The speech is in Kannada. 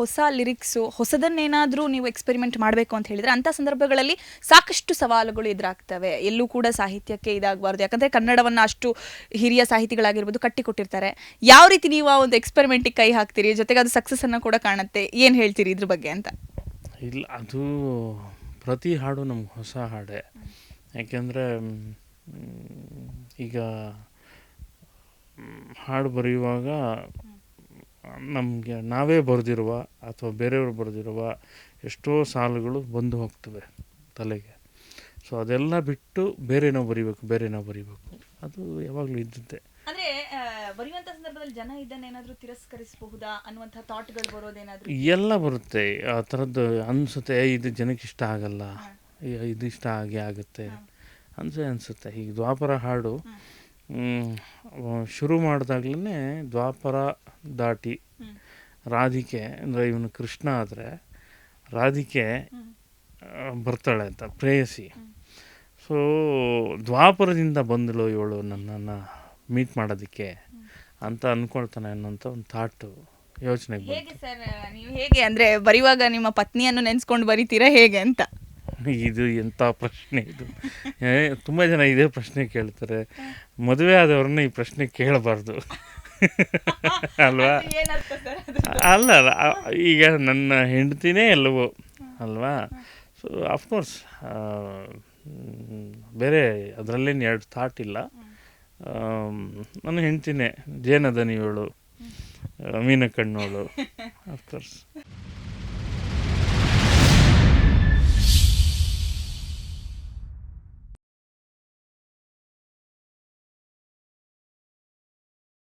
ಹೊಸ ಲಿರಿಕ್ಸು, ಹೊಸದನ್ನೇನಾದರೂ ನೀವು ಎಕ್ಸ್ಪೆರಿಮೆಂಟ್ ಮಾಡಬೇಕು ಅಂತ ಹೇಳಿದರೆ ಅಂಥ ಸಂದರ್ಭಗಳಲ್ಲಿ ಸಾಕಷ್ಟು ಸವಾಲುಗಳು ಎದುರಾಗ್ತವೆ. ಎಲ್ಲೂ ಕೂಡ ಸಾಹಿತ್ಯಕ್ಕೆ ಇದಾಗಬಾರ್ದು. ಯಾಕಂದರೆ ಕನ್ನಡವನ್ನು ಅಷ್ಟು ಹಿರಿಯ ಸಾಹಿತಿಗಳಾಗಿರ್ಬೋದು ಕಟ್ಟಿಕೊಟ್ಟಿರ್ತಾರೆ. ಯಾವ ರೀತಿ ನೀವು ಆ ಒಂದು ಎಕ್ಸ್ಪೆರಿಮೆಂಟಿಗೆ ಕೈ ಹಾಕ್ತೀರಿ? ಜೊತೆಗೆ ಅದು ಸಕ್ಸಸ್ಸನ್ನು ಕೂಡ ಕಾಣುತ್ತೆ. ಏನು ಹೇಳ್ತೀರಿ ಇದ್ರ ಬಗ್ಗೆ ಅಂತ? ಇಲ್ಲ, ಅದು ಪ್ರತಿ ಹಾಡು ನಮ್ಗೆ ಹೊಸ ಹಾಡೆ. ಯಾಕೆಂದರೆ ಈಗ ಹಾಡು ಬರೆಯುವಾಗ ನಮಗೆ ನಾವೇ ಬರೆದಿರುವ ಅಥವಾ ಬೇರೆಯವರು ಬರೆದಿರುವ ಎಷ್ಟೋ ಸಾಲುಗಳು ಬಂದು ಹೋಗ್ತವೆ ತಲೆಗೆ. ಸೊ ಅದೆಲ್ಲ ಬಿಟ್ಟು ಬೇರೆನೋ ಬರಿಬೇಕು ನಾವು ಬರಿಬೇಕು. ಅದು ಯಾವಾಗಲೂ ಇದ್ದಿದ್ದೆ. ಅಂದ್ರೆ ಬರೆಯುವಂತ ಸಂದರ್ಭದಲ್ಲಿ ಜನ ಇದನ್ನೇನಾದ್ರೂ ತಿರಸ್ಕರಿಸಬಹುದಾ ಅನ್ನುವಂಥ ಥಾಟ್ಗಳು ಬರೋದೇನಾದ್ರೂ? ಎಲ್ಲ ಬರುತ್ತೆ. ಆ ಥರದ್ದು ಅನಿಸುತ್ತೆ ಇದು ಜನಕ್ಕೆ ಇಷ್ಟ ಆಗಲ್ಲ. ಇದು ಇಷ್ಟ ಆಗಿ ಆಗುತ್ತೆ. ಅನ್ಸೇ ಅನಿಸುತ್ತೆ. ಈಗ ದ್ವಾಪರ ಹಾಡು ಶುರು ಮಾಡಿದಾಗ್ಲೇ ದ್ವಾಪರ ದಾಟಿ ರಾಧಿಕೆ ಅಂದರೆ ಇವನು ಕೃಷ್ಣ ಆದರೆ ರಾಧಿಕೆ ಬರ್ತಾಳೆ ಅಂತ ಪ್ರೇಯಸಿ. ಸೊ ದ್ವಾಪರದಿಂದ ಬಂದಳು ಇವಳು ನನ್ನನ್ನು ಮೀಟ್ ಮಾಡೋದಕ್ಕೆ ಅಂತ ಅಂದ್ಕೊಳ್ತಾನೆ ಅನ್ನೋಂಥ ಒಂದು ಥಾಟು ಯೋಚನೆ ಹೇಗೆ ಸರ್ ನೀವು ಹೇಗೆ ಅಂದರೆ ಬರೆಯುವಾಗ ನಿಮ್ಮ ಪತ್ನಿಯನ್ನು ನೆನೆಸ್ಕೊಂಡು ಬರೀತೀರಾ ಹೇಗೆ ಅಂತ? ಇದು ಎಂಥ ಪ್ರಶ್ನೆ ಇದು? ತುಂಬ ಜನ ಇದೇ ಪ್ರಶ್ನೆ ಕೇಳ್ತಾರೆ. ಮದುವೆ ಆದವ್ರನ್ನ ಈ ಪ್ರಶ್ನೆ ಕೇಳಬಾರ್ದು. ಅಲ್ವಾ? ಅಲ್ಲ ಅಲ್ಲ ಈಗ ನನ್ನ ಹೆಂಡತಿನೇ ಎಲ್ಲವೋ ಅಲ್ವಾ? ಸೊ ಅಫ್ಕೋರ್ಸ್ ಬೇರೆ ಅದರಲ್ಲೇನು ಎರಡು ಥಾಟ್ ಇಲ್ಲ. ನನ್ನ ಹೆಂಡ್ತಿನೇ ಜೇನದನಿ ಇವಳು ಮೀನ ಕಣ್ಣೋಳು ಅಫ್ಕೋರ್ಸ್